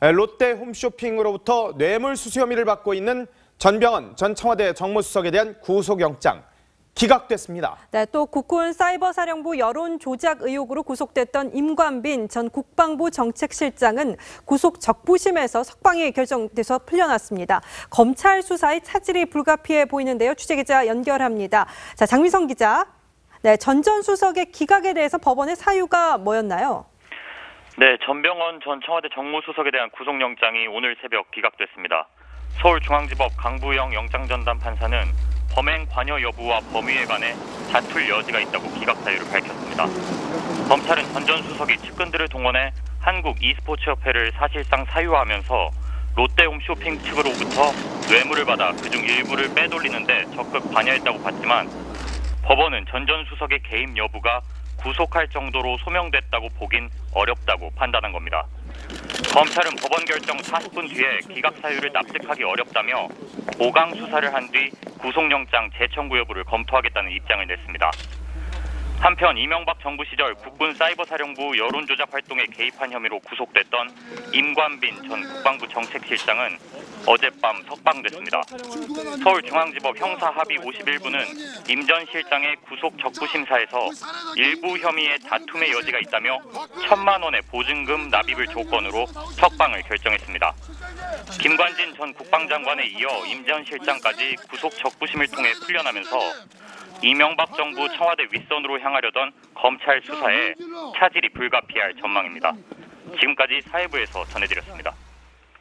롯데 홈쇼핑으로부터 뇌물 수수 혐의를 받고 있는 전병헌 전 청와대 정무수석에 대한 구속영장 기각됐습니다. 네, 또 국군 사이버사령부 여론 조작 의혹으로 구속됐던 임관빈 전 국방부 정책실장은 구속 적부심에서 석방이 결정돼서 풀려났습니다. 검찰 수사의 차질이 불가피해 보이는데요. 취재기자 연결합니다. 자, 장미성 기자. 네, 전전 수석의 기각에 대해서 법원의 사유가 뭐였나요? 네, 전병헌 전 청와대 정무수석에 대한 구속영장이 오늘 새벽 기각됐습니다. 서울중앙지법 강부영 영장전담 판사는 범행 관여 여부와 범위에 관해 다툴 여지가 있다고 기각 사유를 밝혔습니다. 검찰은 전 전 수석이 측근들을 동원해 한국 e스포츠협회를 사실상 사유화하면서 롯데홈쇼핑 측으로부터 뇌물을 받아 그중 일부를 빼돌리는데 적극 관여했다고 봤지만 법원은 전 전 수석의 개입 여부가 구속할 정도로 소명됐다고 보긴 어렵다고 판단한 겁니다. 검찰은 법원 결정 40분 뒤에 기각 사유를 납득하기 어렵다며 보강 수사를 한 뒤 구속영장 재청구 여부를 검토하겠다는 입장을 냈습니다. 한편 이명박 정부 시절 국군 사이버사령부 여론조작 활동에 개입한 혐의로 구속됐던 임관빈 전 국방부 정책실장은 어젯밤 석방됐습니다. 서울중앙지법 형사합의 51부는 임 전 실장의 구속 적부심사에서 일부 혐의에 다툼의 여지가 있다며 천만 원의 보증금 납입을 조건으로 석방을 결정했습니다. 김관진 전 국방장관에 이어 임 전 실장까지 구속 적부심을 통해 풀려나면서 이명박 정부 청와대 윗선으로 향하려던 검찰 수사에 차질이 불가피할 전망입니다. 지금까지 사회부에서 전해드렸습니다.